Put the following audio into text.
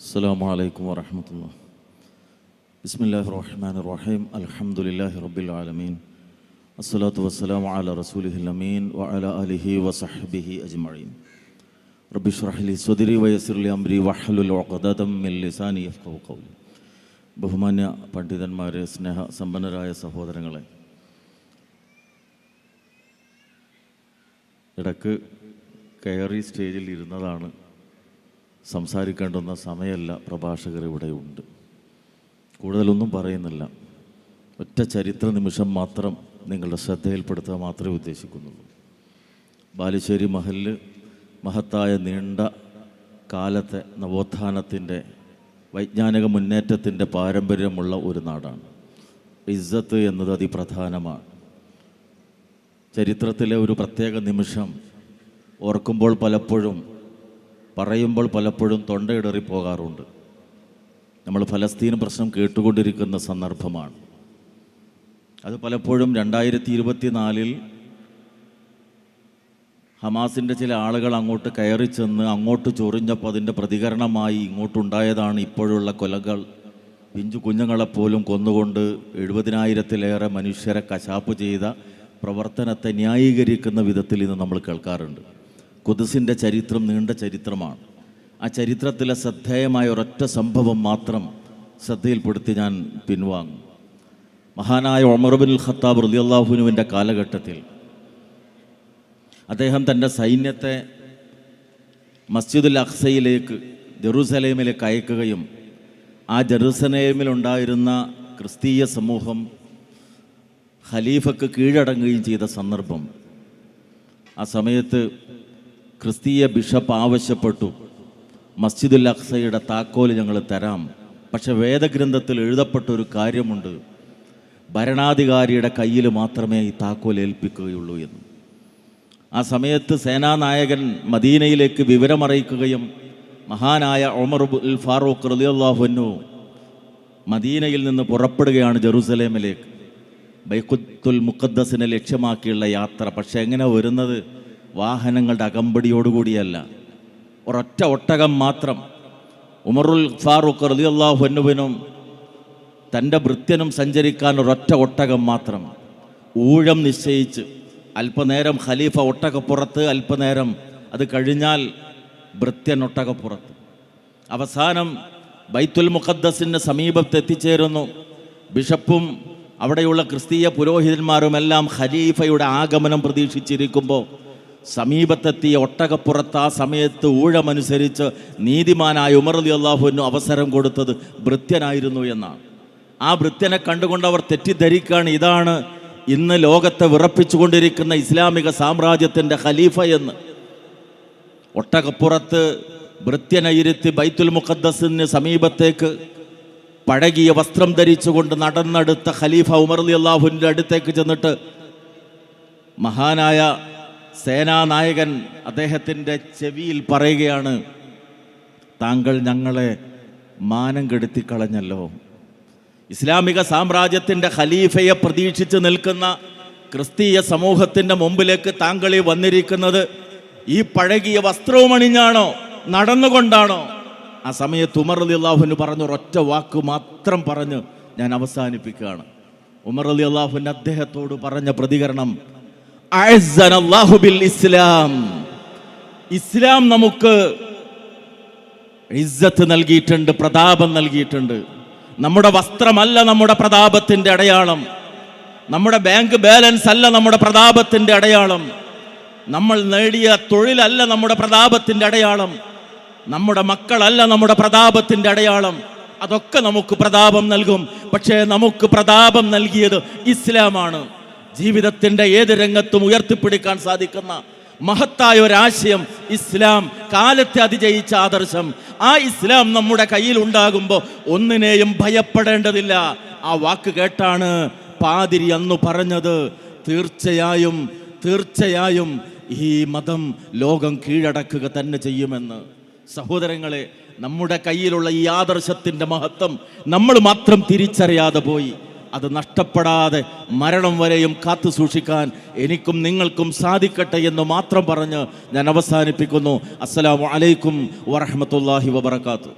السلام عليكم ورحمة الله بسم الله الرحمن الرحيم الحمد لله رب العالمين الصلاة والسلام على رسوله الأمين وعلى آله وصحبه أجمعين رب اشرح لي صدري ويسر لي أمري واحلل عقدة من لساني يفقهوا قولي ബഹുമാന്യ പണ്ഡിതന്മാരെ സ്നേഹ സമ്പന്നരായ സഹോദരങ്ങളെ ഇടക്ക് കയറി സ്റ്റേജിൽ ഇരുന്നതാണ് സംസാരിക്കേണ്ടുന്ന സമയമല്ല പ്രഭാഷകർ ഇവിടെയുണ്ട് കൂടുതലൊന്നും പറയുന്നില്ല. ഒറ്റ ചരിത്ര നിമിഷം മാത്രം നിങ്ങളുടെ ശ്രദ്ധയിൽപ്പെടുത്തുക മാത്രമേ ഉദ്ദേശിക്കുന്നുള്ളൂ. ബാലുശ്ശേരി മഹലിൽ മഹത്തായ നീണ്ട കാലത്തെ നവോത്ഥാനത്തിന്റെ വൈജ്ഞാനിക മുന്നേറ്റത്തിന്റെ പാരമ്പര്യമുള്ള ഒരു നാടാണ്. ഇസ്സത്ത് എന്നത് അതിപ്രധാനമാണ്. ചരിത്രത്തിലെ ഒരു പ്രത്യേക നിമിഷം ഓർക്കുമ്പോൾ പലപ്പോഴും പറയുമ്പോൾ പലപ്പോഴും തൊണ്ടയിടറി പോകാറുണ്ട് നമ്മൾ ഫലസ്തീൻ പ്രശ്നം കേട്ടുകൊണ്ടിരിക്കുന്ന സന്ദർഭമാണ്. അത് പലപ്പോഴും രണ്ടായിരത്തി ഇരുപത്തിനാലിൽ ഹമാസിന്റെ ചില ആളുകൾ അങ്ങോട്ട് കയറി ചെന്ന് അങ്ങോട്ട് ചൊറിഞ്ഞപ്പോൾ അതിന്റെ പ്രതികരണമായി ഇങ്ങോട്ടുണ്ടായതാണ് ഇപ്പോഴുള്ള കൊലകൾ. പിഞ്ചു കുഞ്ഞുങ്ങളെപ്പോലും കൊന്നുകൊണ്ട് എഴുപതിനായിരത്തിലേറെ മനുഷ്യരെ കശാപ്പ് ചെയ്ത പ്രവർത്തനത്തെ ന്യായീകരിക്കുന്ന വിധത്തിൽ ഇന്ന് നമ്മൾ കേൾക്കാറുണ്ട്. കുതിസിന്റെ ചരിത്രം നീണ്ട ചരിത്രമാണ്. ആ ചരിത്രത്തിലെ ശ്രദ്ധേയമായ ഒരൊറ്റ സംഭവം മാത്രം ശ്രദ്ധയിൽപ്പെടുത്തി ഞാൻ പിൻവാങ്ങും. മഹാനായ ഒമർബിൻ ഖത്താബ് റലിയല്ലാഹുനുവിന്റെ കാലഘട്ടത്തിൽ അദ്ദേഹം തന്റെ സൈന്യത്തെ മസ്ജിദുൽ അഖ്സയിലേക്ക് ജെറൂസലേമിലേക്ക് അയക്കുകയും ആ ജെറൂസലേമിലുണ്ടായിരുന്ന ക്രിസ്തീയ സമൂഹം ഖലീഫക്ക് കീഴടങ്ങുകയും ചെയ്ത സന്ദർഭം ആ സമയത്ത് ക്രിസ്തീയ ബിഷപ്പ് ആവശ്യപ്പെട്ടു. മസ്ജിദുൽ അഖ്സയുടെ താക്കോൽ ഞങ്ങൾ തരാം. പക്ഷെ വേദഗ്രന്ഥത്തിൽ എഴുതപ്പെട്ട ഒരു കാര്യമുണ്ട്. ഭരണാധികാരിയുടെ കയ്യിൽ മാത്രമേ ഈ താക്കോൽ ഏൽപ്പിക്കുകയുള്ളൂ എന്ന്. ആ സമയത്ത് സേനാനായകൻ മദീനയിലേക്ക് വിവരമറിയിക്കുകയും മഹാനായ ഒമർ ഉൽ ഫാറൂഖ് റലിയല്ലാഹുനു മദീനയിൽ നിന്ന് പുറപ്പെടുകയാണ് ജെറൂസലേമിലേക്ക്. ബൈക്കുത്തുൽ മുഖദ്ദസിനെ ലക്ഷ്യമാക്കിയുള്ള യാത്ര. പക്ഷെ എങ്ങനെ വരുന്നത്? വാഹനങ്ങളുടെ അകമ്പടിയോടുകൂടിയല്ല. ഒരൊറ്റ ഒട്ടകം മാത്രം. ഉമറുൽ ഫാറൂഖ് റലിയല്ലാഹുനുവിനും തന്റെ ഭൃത്യനും സഞ്ചരിക്കാൻ ഒരൊറ്റ ഒട്ടകം മാത്രം. ഊഴം നിശ്ചയിച്ച് അല്പനേരം ഖലീഫ ഒട്ടകപ്പുറത്ത് അല്പനേരം അത് കഴിഞ്ഞാൽ ഭൃത്യൻ ഒട്ടകപ്പുറത്ത്. അവസാനം ബൈത്തുൽ മുഖദ്ദസിന്റെ സമീപത്ത് എത്തിച്ചേരുന്നു. ബിഷപ്പും അവിടെയുള്ള ക്രിസ്തീയ പുരോഹിതന്മാരുമെല്ലാം ഖലീഫയുടെ ആഗമനം പ്രതീക്ഷിച്ചിരിക്കുമ്പോൾ സമീപത്തെത്തിയ ഒട്ടകപ്പുറത്ത് ആ സമയത്ത് ഊഴമനുസരിച്ച് നീതിമാനായ ഉമർ അലി അള്ളാഹുവിന് അവസരം കൊടുത്തത് ഭൃത്യനായിരുന്നു എന്നാണ്. ആ ഭൃത്യനെ കണ്ടുകൊണ്ട് അവർ തെറ്റിദ്ധരിക്കുകയാണ്. ഇതാണ് ഇന്ന് ലോകത്തെ വിറപ്പിച്ചുകൊണ്ടിരിക്കുന്ന ഇസ്ലാമിക സാമ്രാജ്യത്തിന്റെ ഖലീഫ എന്ന്. ഒട്ടകപ്പുറത്ത് ഭൃത്യനയിരുത്തി ബൈത്തുൽ മുഖദ്ദസിന് സമീപത്തേക്ക് പഴകിയ വസ്ത്രം ധരിച്ചുകൊണ്ട് നടന്നെടുത്ത ഖലീഫ ഉമർ അലി അള്ളാഹുവിന്റെ അടുത്തേക്ക് ചെന്നിട്ട് മഹാനായ സേനാനായകൻ അദ്ദേഹത്തിന്റെ ചെവിയിൽ പറയുകയാണ് താങ്കൾ ഞങ്ങളെ മാനം കെടുത്തിക്കളഞ്ഞല്ലോ. ഇസ്ലാമിക സാമ്രാജ്യത്തിന്റെ ഖലീഫയെ പ്രതീക്ഷിച്ച് നിൽക്കുന്ന ക്രിസ്തീയ സമൂഹത്തിന്റെ മുമ്പിലേക്ക് താങ്കൾ ഈ വന്നിരിക്കുന്നത് ഈ പഴകിയ വസ്ത്രവും അണിഞ്ഞാണോ നടന്നുകൊണ്ടാണോ? ആ സമയത്ത് ഉമർ അലി അള്ളാഹുവിന് പറഞ്ഞ ഒരൊറ്റ വാക്ക് മാത്രം പറഞ്ഞ് ഞാൻ അവസാനിപ്പിക്കുകയാണ്. ഉമർ അലി അള്ളാഹുവിന് അദ്ദേഹത്തോട് പറഞ്ഞ പ്രതികരണം അഅ്സനല്ലാഹു ബിൽ ഇസ്ലാം ഇസ്ലാം നമുക്ക് ഇസ്സത്ത് നൽകിയിട്ടുണ്ട് പ്രതാപം നൽകിയിട്ടുണ്ട്. നമ്മുടെ വസ്ത്രമല്ല നമ്മുടെ പ്രതാപത്തിന്റെ അടയാളം. നമ്മുടെ ബാങ്ക് ബാലൻസ് അല്ല നമ്മുടെ പ്രതാപത്തിന്റെ അടയാളം. നമ്മൾ നേടിയ തൊഴിലല്ല നമ്മുടെ പ്രതാപത്തിന്റെ അടയാളം. നമ്മുടെ മക്കളല്ല നമ്മുടെ പ്രതാപത്തിന്റെ അടയാളം. അതൊക്കെ നമുക്ക് പ്രതാപം നൽകും. പക്ഷേ നമുക്ക് പ്രതാപം നൽകിയത് ഇസ്ലാമാണ്. ജീവിതത്തിന്റെ ഏത് രംഗത്തും ഉയർത്തിപ്പിടിക്കാൻ സാധിക്കുന്ന മഹത്തായ ഒരാശയം ഇസ്ലാം കാലത്തെ അതിജയിച്ച ആദർശം. ആ ഇസ്ലാം നമ്മുടെ കയ്യിൽ ഉണ്ടാകുമ്പോൾ ഒന്നിനെയും ഭയപ്പെടേണ്ടതില്ല. ആ വാക്ക് കേട്ടാണ് പാതിരി അന്ന് പറഞ്ഞത്. തീർച്ചയായും തീർച്ചയായും ഈ മതം ലോകം കീഴടക്കുക തന്നെ ചെയ്യുമെന്ന്. സഹോദരങ്ങളെ നമ്മുടെ കയ്യിലുള്ള ഈ ആദർശത്തിന്റെ മഹത്വം നമ്മൾ മാത്രം തിരിച്ചറിയാതെ പോയി. അത് നഷ്ടപ്പെടാതെ മരണം വരെയും കാത്തു സൂക്ഷിക്കാൻ എനിക്കും നിങ്ങൾക്കും സാധിക്കട്ടെ എന്ന് മാത്രം പറഞ്ഞ് ഞാൻ അവസാനിപ്പിക്കുന്നു. അസ്സലാമു അലൈക്കും വറഹമത്തല്ലാഹി വബർക്കാത്തു